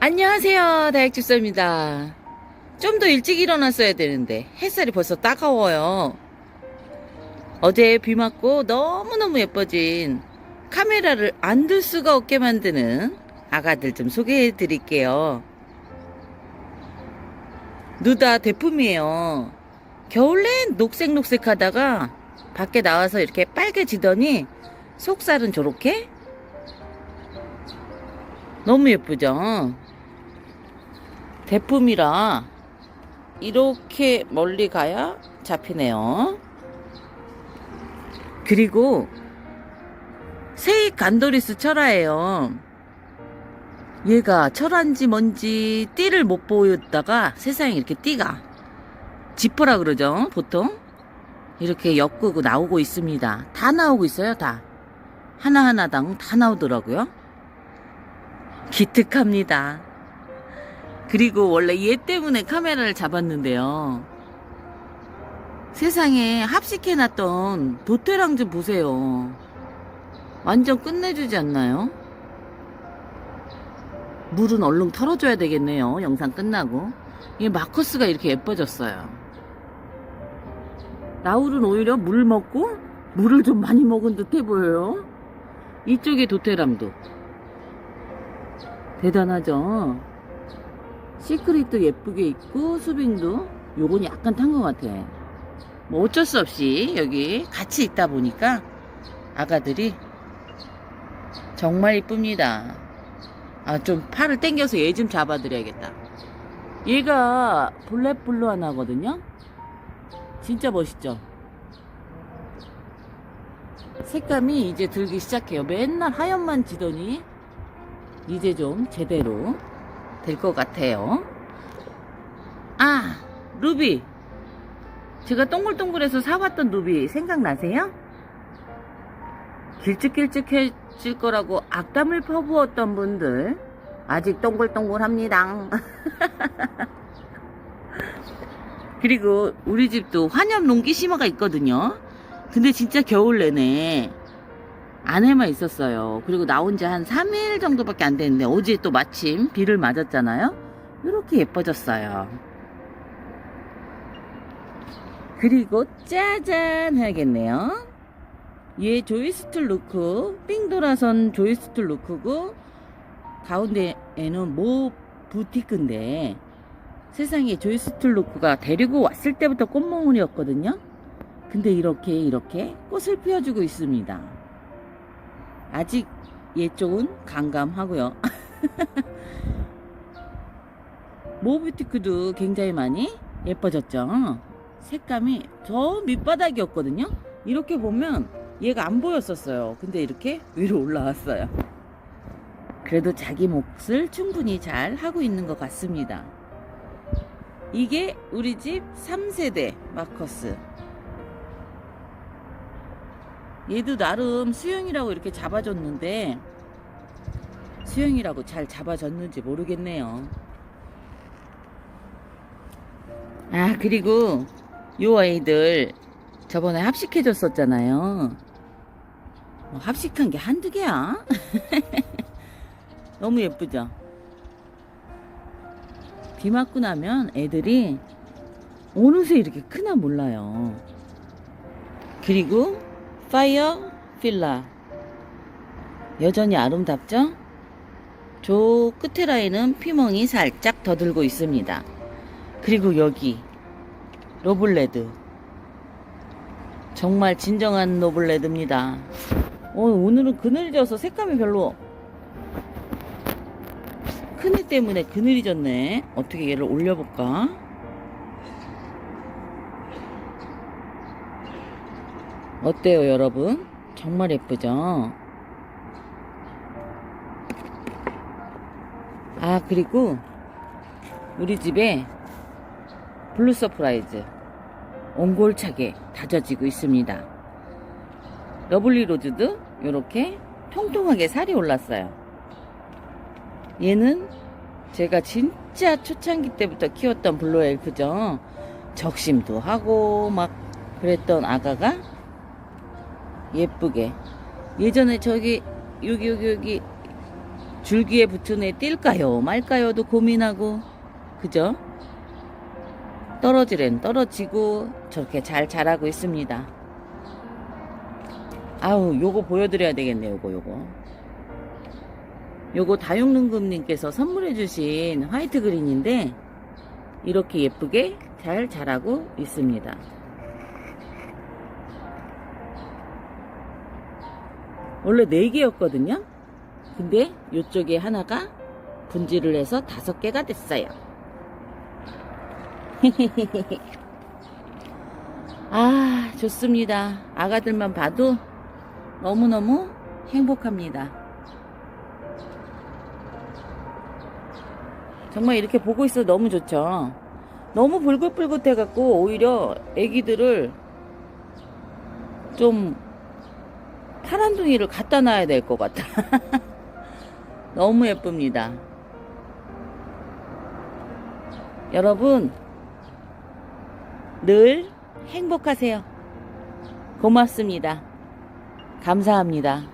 안녕하세요. 다육집사입니다. 좀 더 일찍 일어났어야 되는데 햇살이 벌써 따가워요. 어제 비 맞고 너무너무 예뻐진 카메라를 안 들 수가 없게 만드는 아가들 좀 소개해 드릴게요. 누다 대품이에요. 겨울엔 녹색녹색 하다가 밖에 나와서 이렇게 빨개지더니 속살은 저렇게 너무 예쁘죠? 대품이라 이렇게 멀리 가야 잡히네요. 그리고 세익 간도리스 철화예요. 얘가 철화인지 뭔지 띠를 못 보였다가 세상에 이렇게 띠가 지퍼라 그러죠 보통 이렇게 엮고 나오고 있습니다. 다 나오고 있어요 다 하나하나당 다 나오더라고요. 기특합니다. 그리고 원래 얘 때문에 카메라를 잡았는데요. 세상에 합식해놨던 도태랑 좀 보세요. 완전 끝내주지 않나요? 물은 얼른 털어줘야 되겠네요. 영상 끝나고. 이 마커스가 이렇게 예뻐졌어요. 나울은 오히려 물 먹고 물을 좀 많이 먹은 듯해 보여요. 이쪽에 도테람도. 대단하죠? 시크릿도 예쁘게 있고 수빙도 요건 약간 탄 것 같아. 뭐 어쩔 수 없이 여기 같이 있다 보니까 아가들이 정말 이쁩니다. 아, 좀 팔을 당겨서 얘 좀 잡아드려야겠다. 얘가 블랙블루 하나거든요? 진짜 멋있죠? 색감이 이제 들기 시작해요. 맨날 하얀만 지더니 이제 좀 제대로 될 것 같아요. 아, 루비. 제가 동글동글해서 사왔던 루비 생각나세요? 길쭉길쭉해질 거라고 악담을 퍼부었던 분들 아직 동글동글합니다. 그리고 우리 집도 환엽 농기 심화가 있거든요. 근데 진짜 겨울 내내 안에만 있었어요. 그리고 나온 지 한 3일 정도밖에 안 됐는데 어제 또 마침 비를 맞았잖아요. 이렇게 예뻐졌어요. 그리고 짜잔 해야겠네요. 얘 조이스틸 루크, 삥 돌아선 조이스틸 루크고 가운데에는 모 부티크인데 세상에 조이스틸 루크가 데리고 왔을 때부터 꽃몽울이었거든요. 근데 이렇게 이렇게 꽃을 피워주고 있습니다. 아직 얘 쪽은 강감하고요. 모비티크도 굉장히 많이 예뻐졌죠. 색감이 저 밑바닥이었거든요. 이렇게 보면 얘가 안 보였었어요. 근데 이렇게 위로 올라왔어요. 그래도 자기 몫을 충분히 잘 하고 있는 것 같습니다. 이게 우리 집 3세대 마커스. 얘도 나름 수영이라고 이렇게 잡아줬는데 수영이라고 잘 잡아줬는지 모르겠네요. 아 그리고 요 아이들 저번에 합식해 줬었잖아요. 뭐 합식한 게 한두 개야? 너무 예쁘죠? 비 맞고 나면 애들이 어느새 이렇게 크나 몰라요. 그리고 파이어 필라 여전히 아름답죠? 저 끝에 라인은 피멍이 살짝 더 들고 있습니다. 그리고 여기 로블레드 정말 진정한 로블레드입니다. 어, 오늘은 그늘이 져서 색감이 별로 큰애 때문에 그늘이 졌네. 어떻게 얘를 올려볼까? 어때요, 여러분? 정말 예쁘죠? 아, 그리고 우리 집에 블루 서프라이즈 옹골차게 다져지고 있습니다. 러블리 로즈도 이렇게 통통하게 살이 올랐어요. 얘는 제가 진짜 초창기 때부터 키웠던 블루 엘프죠. 적심도 하고 막 그랬던 아가가 예쁘게 예전에 저기 여기 여기 여기 줄기에 붙은 애 뛸까요 말까요도 고민하고 그죠? 떨어지랜 떨어지고 저렇게 잘 자라고 있습니다. 아우 요거 보여드려야 되겠네 요거 요거 요거 다육능금님께서 선물해주신 화이트 그린인데 이렇게 예쁘게 잘 자라고 있습니다. 원래 4개였거든요. 근데 이쪽에 하나가 분질을 해서 5개가 됐어요. 아, 좋습니다. 아가들만 봐도 너무너무 행복합니다. 정말 이렇게 보고 있어 너무 좋죠. 너무 불긋불긋 해갖고 오히려 애기들을 좀 파란둥이를 갖다 놔야 될 것 같아. 너무 예쁩니다. 여러분, 늘 행복하세요. 고맙습니다. 감사합니다.